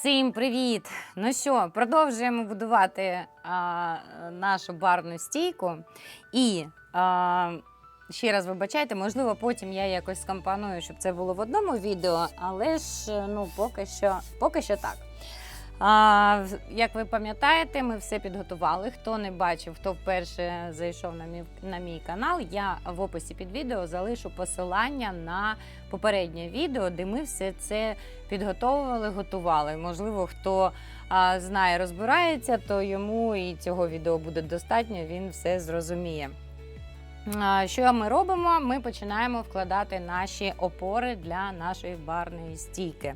Всім привіт! Ну що, продовжуємо будувати а, нашу барну стійку. І а, ще раз вибачайте, можливо, потім я якось скомпоную, щоб це було в одному відео, але ж ну, поки що, поки що так. А, як ви пам'ятаєте, ми все підготували. Хто не бачив, хто вперше зайшов на мій, на мій канал, я в описі під відео залишу посилання на попереднє відео, де ми все це підготовували, готували. Можливо, хто а, знає, розбирається, то йому і цього відео буде достатньо, він все зрозуміє. Що ми робимо? Ми починаємо вкладати наші опори для нашої барної стійки.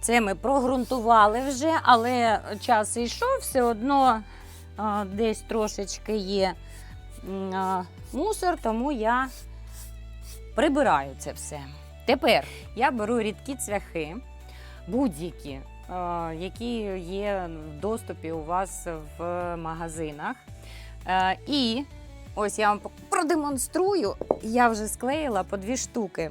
Це ми прогрунтували вже, але час йшов, все одно десь трошечки є мусор, тому я прибираю це все. Тепер я беру рідкі цвяхи, будь-які, які є в доступі у вас в магазинах. Е, І ось я вам продемонструю. Я вже склеїла по дві штуки.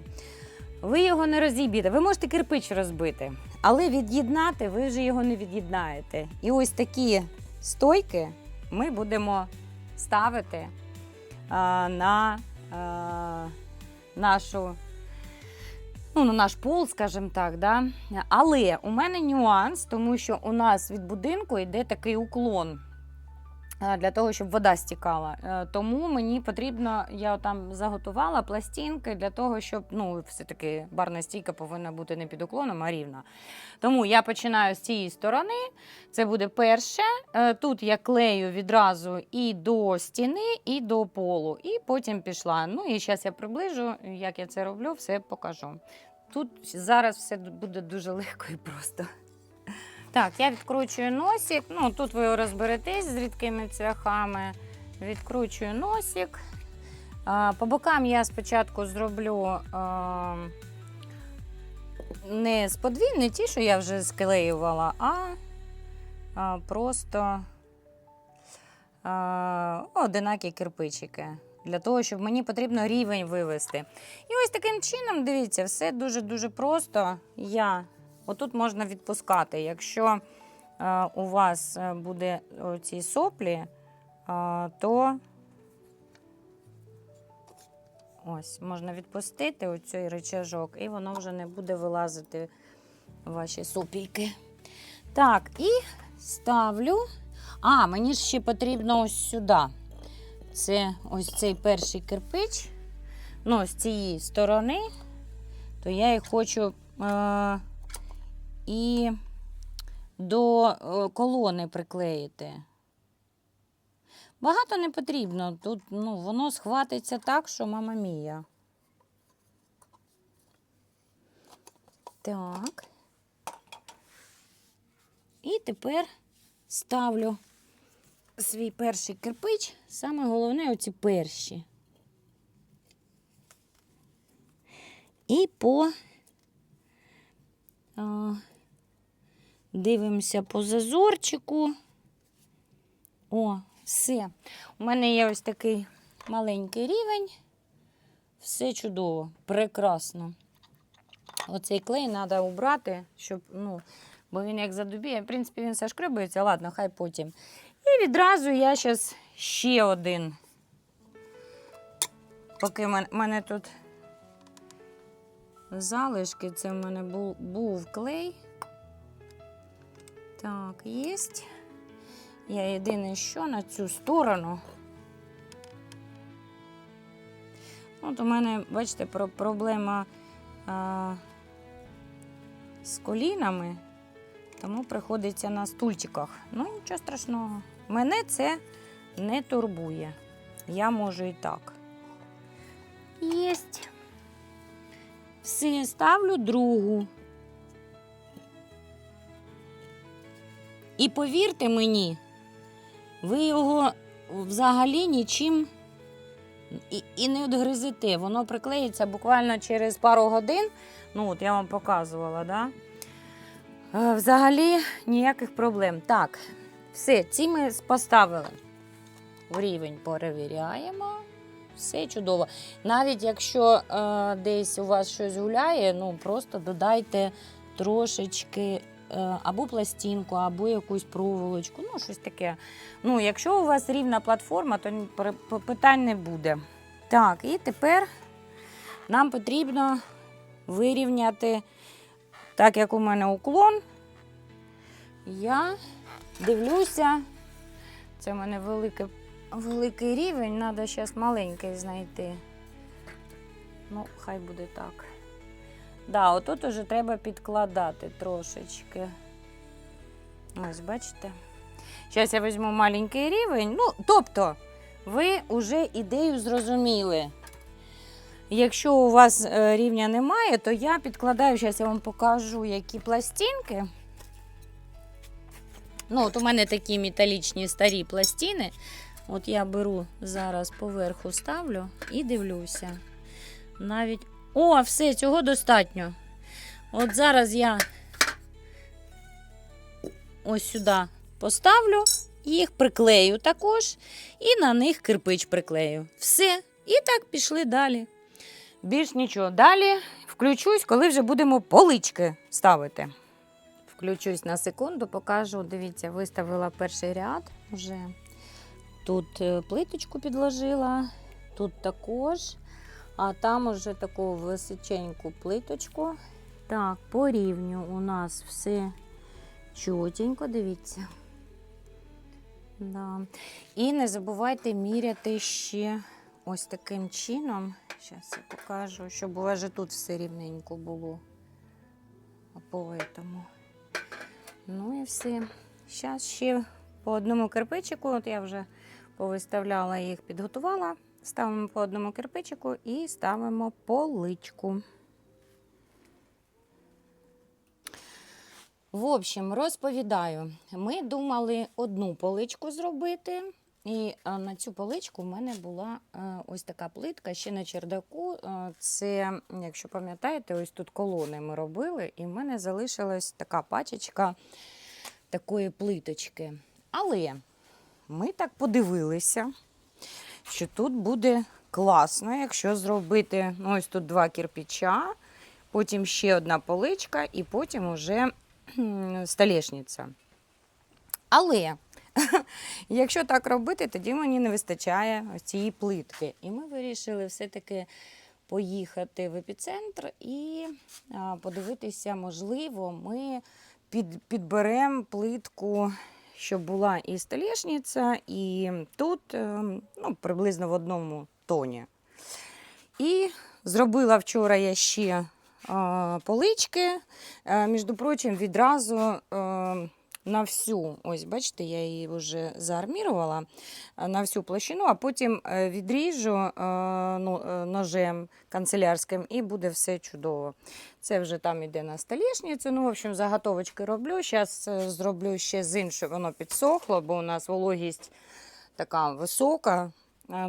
Ви його не розіб'єте. Ви можете кирпич розбити, але від'єднати ви вже його не від'єднаєте. І ось такі стойки ми будемо ставити е, на е, нашу ну, на наш пол, скажімо так. Да? Але у мене нюанс, тому що у нас від будинку йде такий уклон. Е, Для того, щоб вода стікала. Е, Тому мені потрібно, я там заготувала пластинки для того, щоб ну, все-таки барна стійка повинна бути не під уклоном, а рівна. Тому я починаю з цієї сторони. Це буде перше. Е, Тут я клею відразу і до стіни, і до полу. І потім пішла. Ну і зараз я приближу, як я це роблю, все покажу. Тут зараз все буде дуже легко і просто. Так, я відкручую носик. Ну, тут ви розберетесь з рідкими цвяхами. Відкручую носик. По бокам я спочатку зроблю не з подвійні, не ті, що я вже склеювала, а просто одинакі кирпичики. Для того, щоб мені потрібно рівень вивести. І ось таким чином, дивіться, все дуже-дуже просто. Я отут можна відпускати. Якщо е, у вас е, буде ці соплі, е, то ось можна відпустити оцей рычажок, і воно вже не буде вилазити ваші сопільки. Так, і ставлю. А, мені ж ще потрібно ось сюди. Це ось цей перший кирпич. Ну, з цієї сторони, то я їх хочу е- і до е, колони приклеїти. Багато не потрібно. Тут ну, воно схватиться так, що мама мія. Так. І тепер ставлю свій перший кирпич. Саме головне оці перші. І по дивимося по зазорчику. О, все. У мене є ось такий маленький рівень. Все чудово, прекрасно. Оцей клей треба убрати, щоб, ну, бо він як задубіє. В принципі, він все зашкребується, ладно, хай потім. І відразу я зараз ще один. Поки в мене тут залишки, це в мене був, був клей. Так, є. Я єдине, що на цю сторону. От у мене, бачите, проблема а, з колінами, тому приходиться на стульчиках. Ну, нічого страшного. Мене це не турбує. Я можу і так. Єсть. Все, ставлю другу. І повірте мені, ви його взагалі нічим і, і не відгризете. Воно приклеїться буквально через пару годин. Ну, от я вам показувала, да? Е, Взагалі ніяких проблем. Так, все, ці ми поставили. В рівень перевіряємо. Все чудово. Навіть якщо е, десь у вас щось гуляє, ну просто додайте трошечки або пластинку, або якусь проволочку, ну щось таке. Ну, якщо у вас рівна платформа, то питань не буде. Так, і тепер нам потрібно вирівняти, так як у мене уклон. Я дивлюся, це в мене великий, великий рівень, треба зараз маленький знайти. Ну, хай буде так. Да, отут уже треба підкладати трошечки. Ось, бачите? Зараз я візьму маленький рівень. Ну, тобто, ви вже ідею зрозуміли. Якщо у вас е, рівня немає, то я підкладаю, зараз я вам покажу, які пластинки. Ну, от у мене такі металічні старі пластини. От я беру зараз поверху ставлю і дивлюся. Навіть. О, все, цього достатньо. От зараз я ось сюди поставлю, їх приклею також, і на них кирпич приклею. Все. І так пішли далі. Більш нічого. Далі включусь, коли вже будемо полички ставити. Включусь на секунду, покажу. Дивіться, виставила перший ряд вже. Тут е, плиточку підложила, тут також, а там уже таку височеньку плиточку. Так, по рівню у нас все чотенько, дивіться. Да. І не забувайте міряти ще ось таким чином. Зараз я покажу, щоб у вас же тут все рівненько було. По этому. Ну і все. Зараз ще по одному кирпичику, от я вже повиставляла їх, підготувала. Ставимо по одному кирпичику і ставимо поличку. В общем, розповідаю, ми думали одну поличку зробити. І е, на цю поличку в мене була е, ось така плитка ще на чердаку. Е, Це, якщо пам'ятаєте, ось тут колони ми робили, і в мене залишилась така пачечка такої плиточки. Але ми так подивилися, що тут буде класно, якщо зробити ну, ось тут два кирпича, потім ще одна поличка, і потім уже столешниця. Але якщо так робити, тоді мені не вистачає цієї плитки. І ми вирішили все-таки поїхати в епіцентр і подивитися, можливо, ми під, підберемо плитку, щоб була і столішниця, і тут ем, ну, приблизно в одному тоні. І зробила вчора я ще а, полички. Е, Між прочим, відразу е, на всю, ось бачите, я її вже заармірувала е, на всю площину, а потім е, відріжу е, ну, ножем канцелярським і буде все чудово. Це вже там іде на столішницю. Ну, в общем, заготовочки роблю. Зараз зроблю ще з іншого, воно підсохло, бо у нас вологість така висока,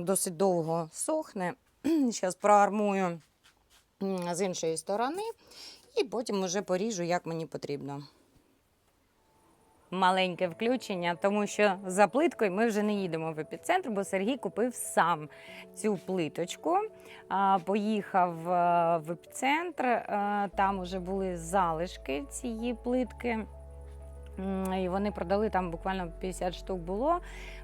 досить довго сохне. Зараз проармую з іншої сторони і потім вже поріжу, як мені потрібно. Маленьке включення, тому що за плиткою ми вже не їдемо в епіцентр, бо Сергій купив сам цю плиточку. Поїхав е, в епіцентр, е, там вже були залишки цієї плитки. І вони продали там буквально 50 штук було.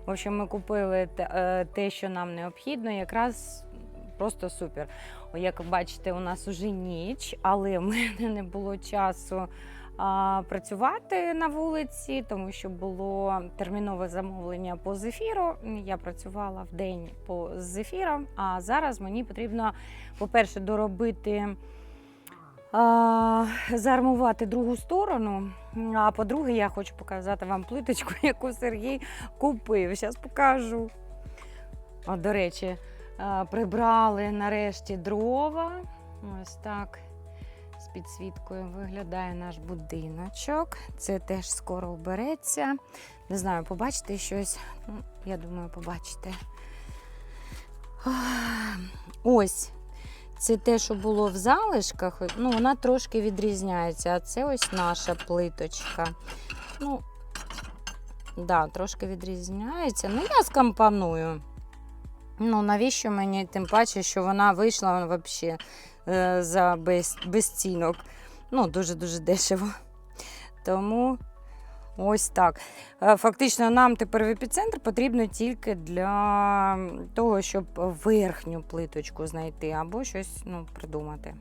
В общем, ми купили те- е, що нам необхідно, якраз просто супер. Як бачите, у нас уже ніч, але в мене не було часу працювати на вулиці, тому що було термінове замовлення по зефіру. Я працювала в день по зефірам, а зараз мені потрібно, по-перше, доробити. А, заармувати другу сторону. А по-друге, я хочу показати вам плиточку, яку Сергій купив. Зараз покажу. О, до речі, прибрали нарешті дрова. Ось так підсвіткою виглядає наш будиночок. Це теж скоро вбереться. Не знаю, побачите щось. Ну, я думаю, побачите. Ось. Це те, що було в залишках, ну, вона трошки відрізняється. А це ось наша плиточка. Ну, да, трошки відрізняється. Ну, я скомпоную. Ну, навіщо мені, тим паче, що вона вийшла взагалі за без, безцінок. ну, дуже-дуже дешево. Тому ось так. Е, Фактично, нам тепер в епіцентр потрібно тільки для того, щоб верхню плиточку знайти або щось ну, придумати.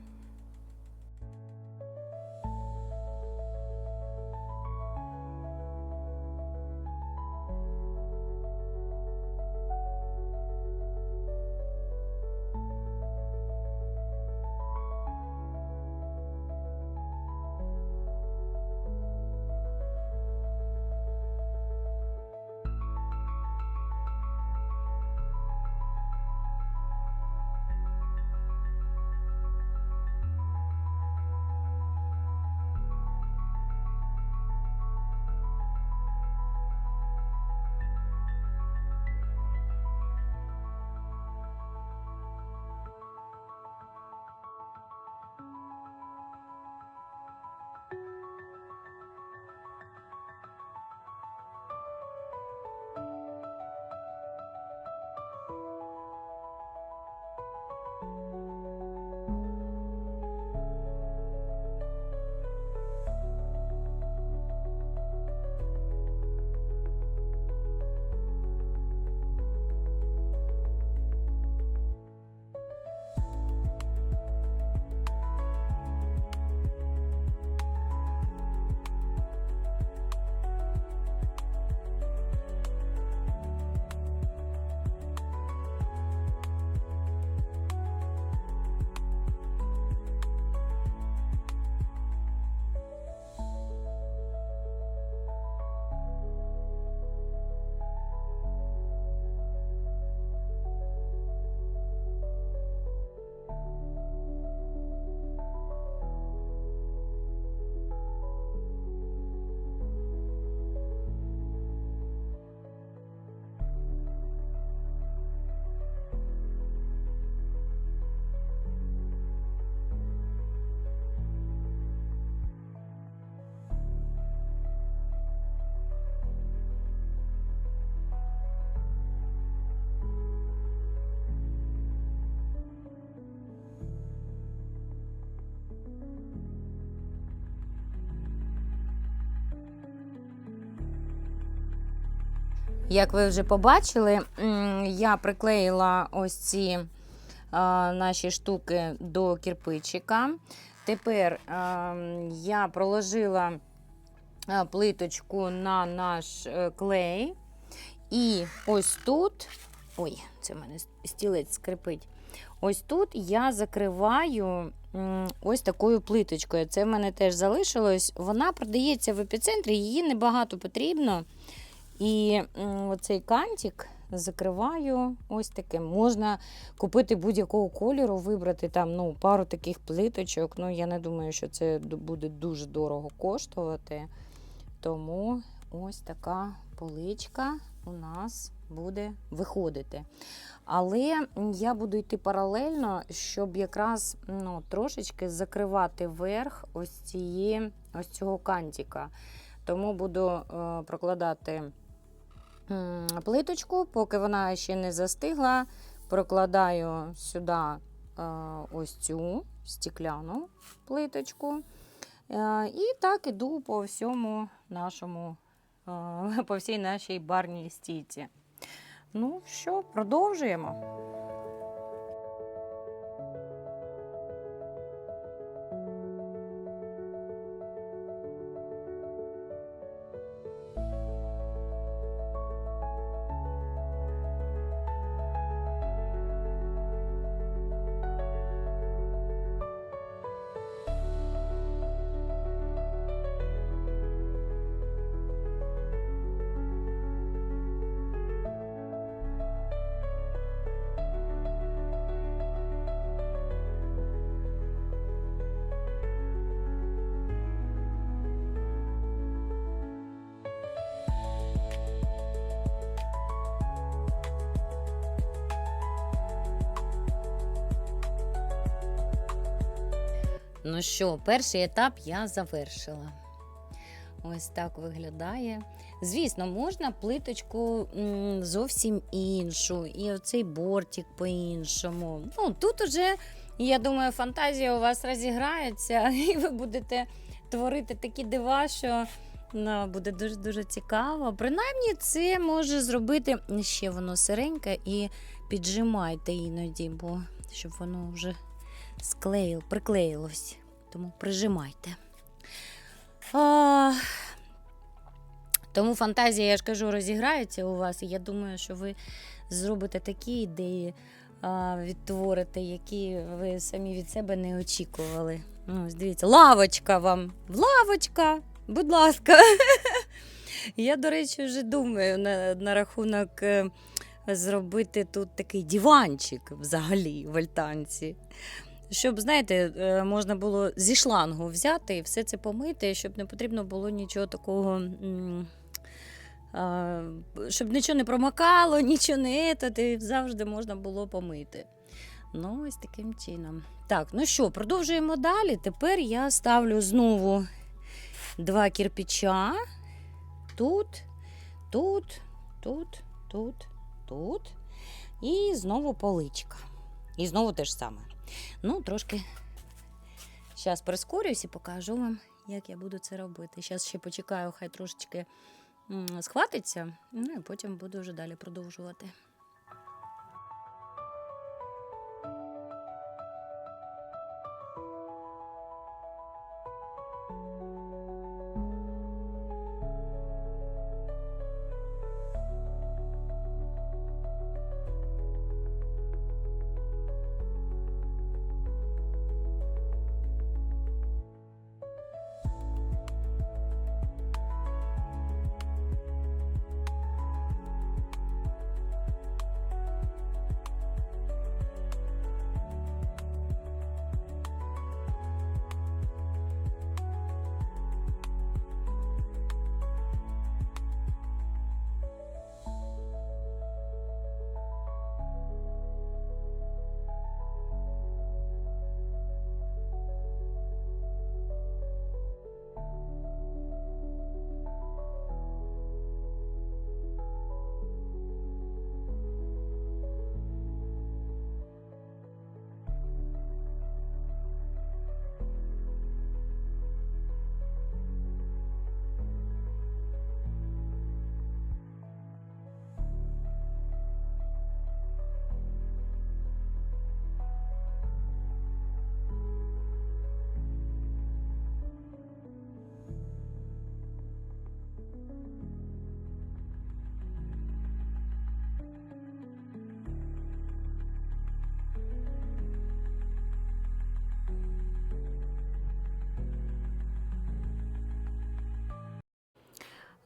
Як ви вже побачили, я приклеїла ось ці наші штуки до кирпичика. Тепер я проложила плиточку на наш е, клей. І ось тут, ой, це в мене стілець скрипить. Ось тут я закриваю ось такою плиточкою. Це в мене теж залишилось. Вона продається в епіцентрі, її небагато потрібно. І оцей кантик закриваю ось таким. Можна купити будь-якого кольору, вибрати там ну, пару таких плиточок. Ну, я не думаю, що це буде дуже дорого коштувати. Тому ось така поличка у нас буде виходити. Але я буду йти паралельно, щоб якраз ну, трошечки закривати верх ось, цієї, ось цього кантика. Тому буду е, прокладати плиточку, поки вона ще не застигла, прокладаю сюди е, ось цю стікляну плиточку. Е, І так іду по всьому нашому, е, по всій нашій барній стійці. Ну що, продовжуємо. Ну що, перший етап я завершила. Ось так виглядає. Звісно, можна плиточку зовсім іншу, і оцей бортик по-іншому. Ну, тут уже я думаю, фантазія у вас розіграється, і ви будете творити такі дива, що ну, буде дуже дуже цікаво. Принаймні, це може зробити ще воно сиреньке і піджимайте іноді, бо щоб воно вже склеїл, приклеїлось. Тому прижимайте. А, тому фантазія, я ж кажу, розіграється у вас, і я думаю, що ви зробите такі ідеї, а, відтворите, які ви самі від себе не очікували. Ну, ось дивіться, лавочка вам! Лавочка! Будь ласка. Я, до речі, вже думаю на, на рахунок е, зробити тут такий диванчик взагалі в альтанці. Щоб, знаєте, е, можна було зі шлангу взяти і все це помити, щоб не потрібно було нічого такого. Щоб нічого не промокало, нічого не етат, і завжди можна було помити. Ну, ось таким чином. Так, ну що, продовжуємо далі. Тепер я ставлю знову два кирпича. Тут, тут, тут, тут, тут. І знову поличка. І знову те ж саме. Ну, трошки зараз прискорююсь і покажу вам, як я буду це робити. Зараз ще почекаю, хай трошечки схватиться, ну і потім буду вже далі продовжувати.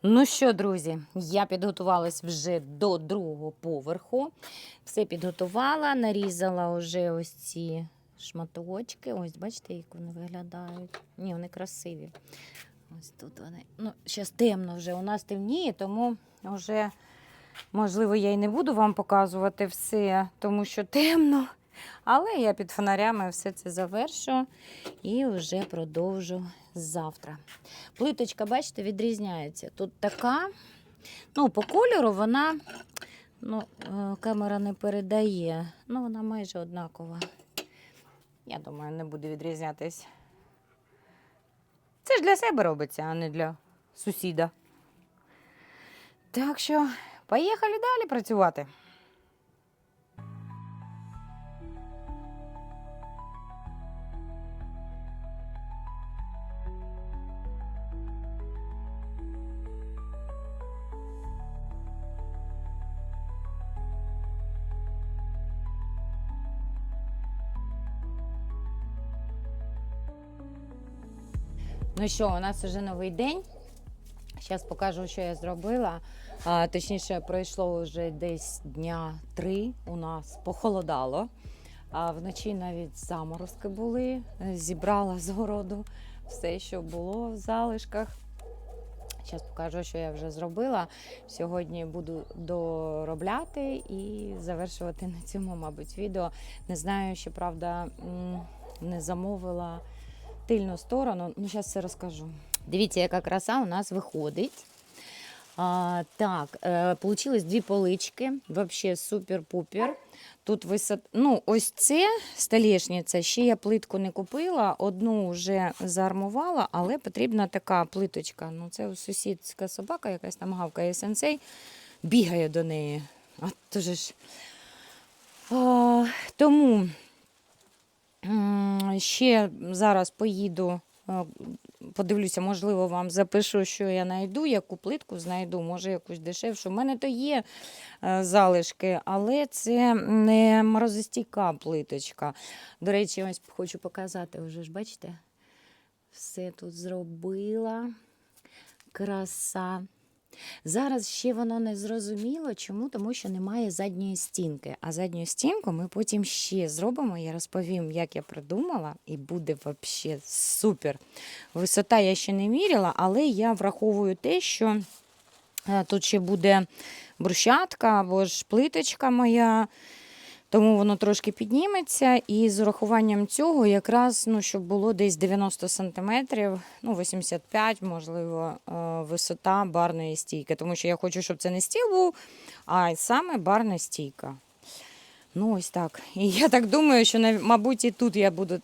Ну що, друзі, я підготувалась вже до другого поверху. Все підготувала, нарізала вже ось ці шматочки. Ось, бачите, як вони виглядають. Ні, вони красиві. Ось тут вони. Ну, зараз темно вже. У нас темніє, тому вже, можливо, я й не буду вам показувати все, тому що темно. Але я під фонарями все це завершу і вже продовжу завтра. Плиточка, бачите, відрізняється. Тут така, ну, по кольору вона, ну, е, камера не передає, ну, вона майже однакова. Я думаю, не буде відрізнятись. Це ж для себе робиться, а не для сусіда. Так що, поїхали далі працювати. Ну що, у нас вже новий день. Зараз покажу, що я зробила. А, точніше, пройшло вже десь дня три. У нас похолодало. А вночі навіть заморозки були. Зібрала з городу все, що було в залишках. Зараз покажу, що я вже зробила. Сьогодні буду доробляти і завершувати на цьому, мабуть, відео. Не знаю, що правда не замовила тильну сторону. Ну, зараз все розкажу. Дивіться, яка краса у нас виходить. А, так, е, дві полички. Вообще супер-пупер. Тут висот... Ну, ось це столешниця. Ще я плитку не купила, одну вже заармувала, але потрібна така плиточка. Ну, це сусідська собака, якась там гавкає сенсей, бігає до неї. А то ж. А, тому ще зараз поїду, е, подивлюся, можливо, вам запишу, що я знайду, яку плитку знайду, може якусь дешевшу. У мене то є е, залишки, але це не морозостійка плиточка. До речі, ось хочу показати, вже ж бачите? Все тут зробила. Краса. Зараз ще воно не зрозуміло. Чому? Тому що немає задньої стінки. А задню стінку ми потім ще зробимо. Я розповім, як я придумала, і буде взагалі супер. Висота я ще не міряла, але я враховую те, що е, тут ще буде брусчатка або ж плиточка моя. Тому воно трошки підніметься, і з урахуванням цього, якраз, ну, щоб було десь 90 см, ну, 85, можливо, е, висота барної стійки. Тому що я хочу, щоб це не стіл був, а саме барна стійка. Ну, ось так. І я так думаю, що, мабуть, і тут я буду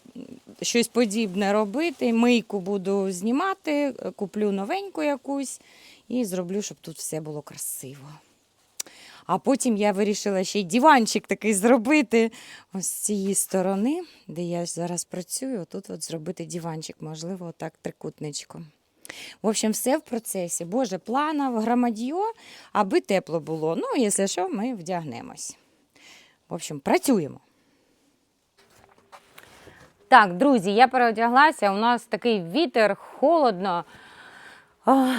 щось подібне робити. Мийку буду знімати, куплю новеньку якусь і зроблю, щоб тут все було красиво. А потім я вирішила ще й диванчик такий зробити ось з цієї сторони, де я зараз працюю, тут от зробити диванчик, можливо, отак трикутничком. В общем, все в процесі. Боже, планов, громадьо, аби тепло було. Ну, якщо що, ми вдягнемось. В общем, працюємо. Так, друзі, я переодяглася. У нас такий вітер, холодно.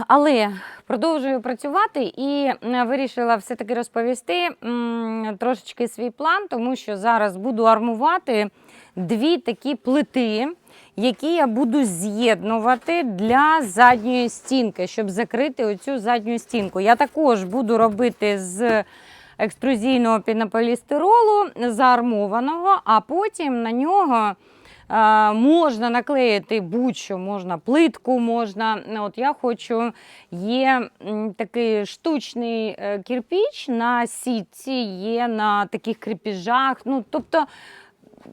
Але продовжую працювати і е, вирішила все-таки розповісти трошечки свій план, тому що зараз буду армувати дві такі плити, які я буду з'єднувати для задньої стінки, щоб закрити оцю задню стінку. Я також буду робити з екструзійного пінополістиролу заармованого, а потім на нього. Можна наклеїти будь-що, можна плитку, можна. От я хочу, є такий штучний е, кирпіч на сітці, є на таких кріпіжах. Ну, тобто,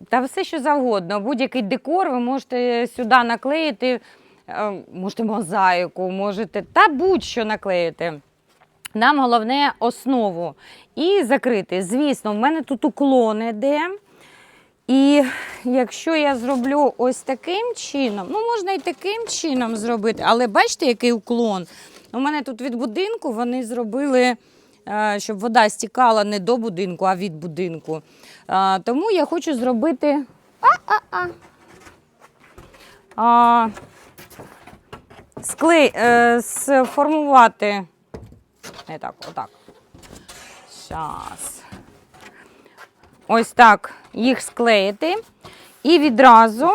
та все що завгодно. Будь-який декор ви можете сюди наклеїти, е, можете мозаїку, можете та будь-що наклеїти. Нам головне основу і закрити. Звісно, в мене тут уклон іде. І якщо я зроблю ось таким чином, ну можна і таким чином зробити, але бачите, який уклон? У мене тут від будинку вони зробили, е, щоб вода стікала не до будинку, а від будинку. Е, Тому я хочу зробити. А-а-а. А, склей, е, сформувати. Не так, отак. Щас ось так їх склеїти. І відразу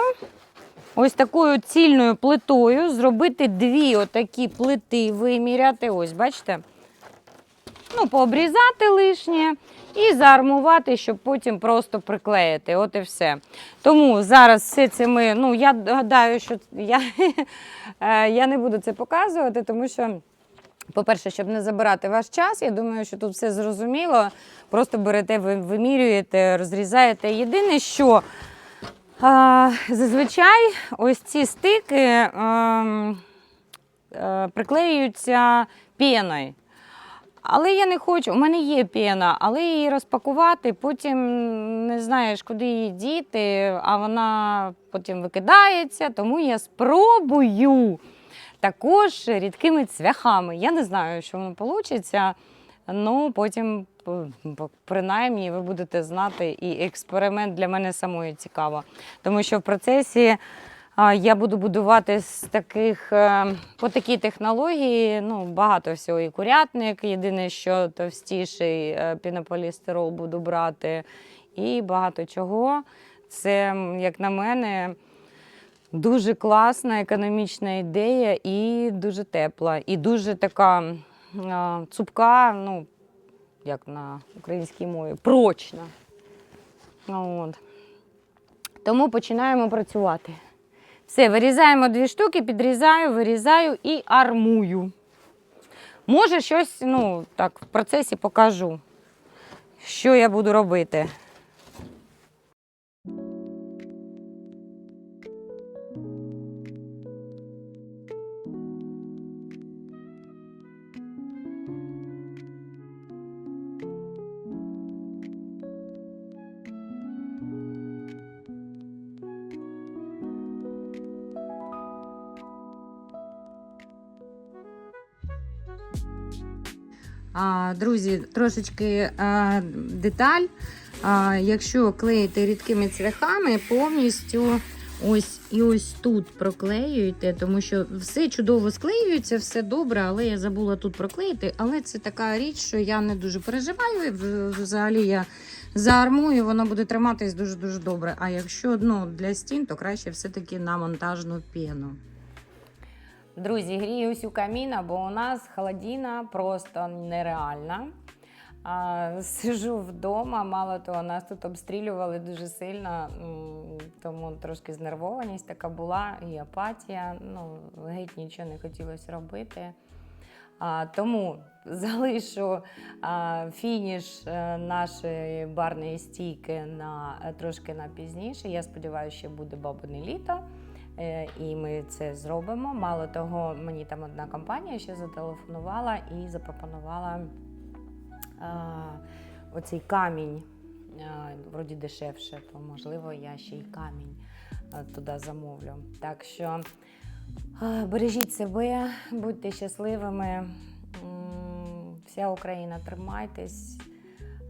ось такою цільною плитою зробити дві отакі плити, виміряти. Ось, бачите? Ну, пообрізати лишнє і заармувати, щоб потім просто приклеїти. От і все. Тому зараз все це ми. Ну, я гадаю, що я, е, я не буду це показувати, тому що. По-перше, щоб не забирати ваш час, я думаю, що тут все зрозуміло. Просто берете, ви вимірюєте, розрізаєте. Єдине, що а, зазвичай ось ці стики ем, е, приклеюються піною. Але я не хочу, у мене є пена, але її розпакувати, потім не знаєш, куди її діти, а вона потім викидається, тому я спробую також рідкими цвяхами. Я не знаю, що воно вийде. Ну, потім, принаймні, ви будете знати, і експеримент для мене самої цікаво. Тому що в процесі я буду будувати з таких, е, по такій технології, ну, багато всього. І курятник, єдине, що товстіший е, пінополістирол буду брати, і багато чого. Це, як на мене, Дуже класна економічна ідея і дуже тепла, і дуже така а, цупка, ну, як на українській мові, прочна. Ну, От. Тому починаємо працювати. Все, вирізаємо дві штуки, підрізаю, вирізаю і армую. Може, щось, ну, так, в процесі покажу, що я буду робити. Друзі, трошечки а, деталь. А, якщо клеїти рідкими цвяхами, повністю ось і ось тут проклеюєте, тому що все чудово склеюється, все добре, але я забула тут проклеїти. Але це така річ, що я не дуже переживаю. Взагалі я заармую, воно буде триматись дуже-дуже добре. А якщо ну, для стін, то краще все-таки на монтажну пену. Друзі, гріюсь у каміна, бо у нас холодина просто нереальна. А, сижу вдома, мало того, нас тут обстрілювали дуже сильно, тому трошки знервованість така була і апатія. Ну, геть нічого не хотілося робити. А, тому залишу а, фініш е, нашої барної стійки на трошки на пізніше. Я сподіваюся, що буде бабине літо. Е, І ми це зробимо. Мало того, мені там одна компанія ще зателефонувала і запропонувала а, оцей камінь. а, Вроді дешевше, то можливо я ще й камінь туди замовлю. Так що бережіть себе, будьте щасливими. Вся Україна тримайтесь.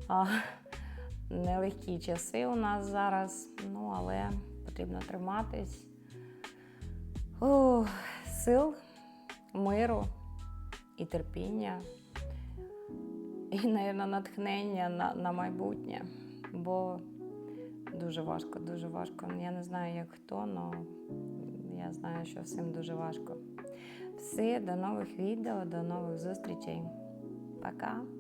А, Нелегкі часи у нас зараз, ну але потрібно триматись. Ух, сил, миру і терпіння, і, мабуть, натхнення на, на майбутнє. Бо дуже важко, дуже важко. Я не знаю, як хто, але я знаю, що всім дуже важко. Все, до нових відео, до нових зустрічей. Пока!